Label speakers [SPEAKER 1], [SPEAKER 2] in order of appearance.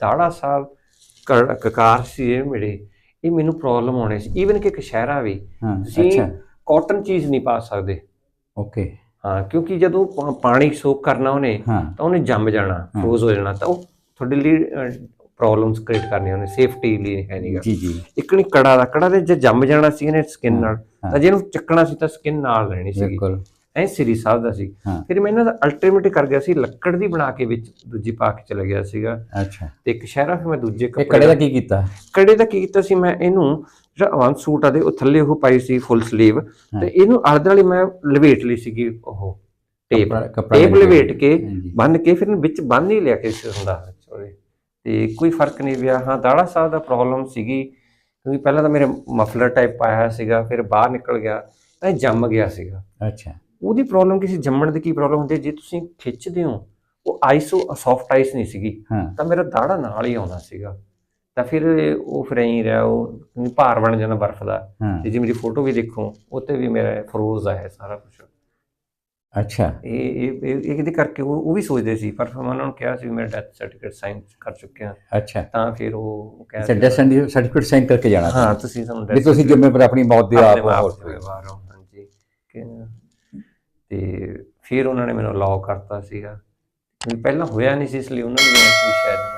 [SPEAKER 1] ਦਾੜਾ ਸਾਹਿਬ ਕਕਾਰ ਸੀ ਇਹ ਮੇਰੇ ਇਹ ਮੈਨੂੰ ਪ੍ਰੋਬਲਮ ਹੋਣੀ ਸੀ। ਈਵਨ ਕਿ ਕਸ਼ਹਿਰਾ ਵੀ ਤੁਸੀਂ
[SPEAKER 2] ਅੱਛਾ।
[SPEAKER 1] ਕਾਟਨ ਚੀਜ਼ ਨਹੀਂ ਪਾ ਸਕਦੇ।
[SPEAKER 2] ਓਕੇ
[SPEAKER 1] ਹਾਂ ਕਿਉਂਕਿ ਜਦੋਂ ਪਾਣੀ ਸੋਕ ਕਰਨਾ ਉਹਨੇ ਤਾਂ ਉਹਨੇ ਜੰਮ ਜਾਣਾ। ਫਰੋਜ਼ ਹੋ ਜਾਣਾ ਤਾਂ ਉਹ ਤੁਹਾਡੇ ਲਈ ਪ੍ਰੋਬਲਮਸ ਕ੍ਰੀਏਟ ਕਰਨੀਆਂ ਉਹਨੇ ਸੇਫਟੀ ਲਈ ਹੈ ਨਹੀਂਗਾ
[SPEAKER 2] ਜੀ ਜੀ।
[SPEAKER 1] ਇੱਕ ਨਹੀਂ ਕੜਾ ਦਾ ਕੜਾ ਦੇ ਜੇ ਜੰਮ ਜਾਣਾ ਸੀ ਇਹਨੇ ਸਕਿਨ ਨਾਲ। ਤਾਂ ਜੇ ਇਹਨੂੰ ਚੱਕਣਾ ਸੀ ਤਾਂ ਸਕਿਨ ਨਾਲ ਲੈਣੀ ਸੀ
[SPEAKER 2] ਬਿਲਕੁਲ।
[SPEAKER 1] ਐ ਸ੍ਰੀ ਸਾਹਿਬ ਦਾ ਸੀ। ਫਿਰ ਮੈਂ ਇਹਨਾਂ ਦਾ ਅਲਟੀਮੇਟ ਕਰ ਗਿਆ ਸੀ ਲੱਕੜ ਦੀ ਬਣਾ ਕੇ ਵਿੱਚ ਦੂਜੀ ਪਾ ਕੇ ਚਲਾ ਗਿਆ ਸੀਗਾ।
[SPEAKER 2] ਅੱਛਾ।
[SPEAKER 1] ਤੇ ਇੱਕ ਸ਼ਹਿਰਾ ਫਿਰ ਮੈਂ ਦੂਜੇ ਕੱਪੜੇ
[SPEAKER 2] ਕੜੇ ਦਾ ਕੀ ਕੀਤਾ?
[SPEAKER 1] ਕੜੇ ਦਾ ਕੀ ਕੀਤਾ ਸੀ ਮੈਂ ਇਹਨੂੰ ਜਿਹੜਾ ਅਵਨ ਸੂਟ ਆ ਦੇ ਉਹ ਥੱਲੇ ਉਹ ਪਾਈ ਸੀ ਫੁੱਲ ਸਲੀਵ ਤੇ ਇਹਨੂੰ ਆਲੇ ਵਾਲੀ ਮੈਂ ਲਵੇਟ ਲਈ ਸੀਗੀ ਉਹ ਟੇਪ ਟੇਪ। ਲਵੇਟ ਕੇ। ਬੰਨ ਕੇ ਫਿਰ ਵਿੱਚ ਬੰਨ ਹੀ ਲਿਆ ਕੇ ਸੀ ਹੁੰਦਾ ਤੇ ਕੋਈ ਫ਼ਰਕ ਨਹੀਂ ਪਿਆ। ਹਾਂ ਦਾੜਾ ਸਾਹਿਬ ਦਾ ਪ੍ਰੋਬਲਮ ਸੀਗੀ ਕਿਉਂਕਿ ਪਹਿਲਾਂ ਤਾਂ ਮੇਰੇ ਮਫਲਰ ਟਾਈਪ ਪਾਇਆ ਸੀਗਾ ਫਿਰ ਬਾਹਰ ਨਿਕਲ ਗਿਆ ਤਾਂ ਜੰਮ ਗਿਆ ਸੀਗਾ।
[SPEAKER 2] ਅੱਛਾ।
[SPEAKER 1] ਉਹਦੀ ਪ੍ਰੋਬਲਮ ਕਿਸੇ ਜੰਮਣ ਦੀ ਕੀ ਪ੍ਰੋਬਲਮ ਹੁੰਦੀ ਹੈ? ਜੇ ਤੁਸੀਂ ਖਿੱਚਦੇ ਹੋ ਉਹ ਆਈਸ ਸੌਫਟ ਆਈਸ ਨਹੀਂ ਸੀਗੀ
[SPEAKER 2] ਹਾਂ।
[SPEAKER 1] ਤਾਂ ਮੇਰਾ ਦਾੜਾ ਨਾਲ ਹੀ ਆਉਂਦਾ ਸੀਗਾ। ਤਾਂ ਫਿਰ ਉਹ ਫਿਰ ਐਂ ਰਿਹਾ ਉਹ ਭਾਰ ਬਣ ਜਾਂਦਾ ਬਰਫ਼ ਦਾ।
[SPEAKER 2] ਹਾਂ।
[SPEAKER 1] ਤੇ ਜੇ ਮੇਰੀ ਫੋਟੋ ਵੀ ਦੇਖੋ ਉੱਤੇ ਵੀ ਮੇਰਾ ਫਰੋਜ਼ ਆਇਆ ਸਾਰਾ ਕੁਝ
[SPEAKER 2] ਅੱਛਾ।
[SPEAKER 1] ਇਹ ਇਹ ਇਹ- ਇਹਦੇ ਕਰਕੇ ਉਹ ਉਹ ਵੀ ਸੋਚਦੇ ਸੀ ਪਰ ਫਿਰ ਉਹਨਾਂ ਨੂੰ ਕਿਹਾ ਸੀ ਮੇਰਾ ਡੈਥ ਸਰਟੀਫਿਕੇਟ ਸਾਈਨ ਕਰ ਚੁੱਕਿਆ
[SPEAKER 2] ਅੱਛਾ।
[SPEAKER 1] ਤਾਂ ਫਿਰ ਉਹ ਕਹਿੰਦੇ
[SPEAKER 2] ਡੈਥ ਸਰਟੀਫਿਕੇਟ ਸਾਈਨ ਕਰਕੇ ਜਾਣਾ
[SPEAKER 1] ਹਾਂ ਤੁਸੀਂ ਸਾਨੂੰ
[SPEAKER 2] ਵੀ ਤੁਸੀਂ ਜ਼ਿੰਮੇਵਾਰ ਆਪਣੀ ਮੌਤ ਦੇ ਆਪ ਹੋ।
[SPEAKER 1] ਹੋ ਹਾਂਜੀ। ਕਿ- ਤੇ ਫਿਰ ਉਹਨਾਂ ਨੇ ਮੈਨੂੰ ਅਲਾਓ ਕਰਤਾ ਸੀਗਾ। ਪਹਿਲਾਂ ਹੋਇਆ ਨਹੀਂ ਸੀ, ਇਸ ਲਈ ਉਹਨਾਂ ਨੂੰ ਵੀ ਸ਼ਾਇਦ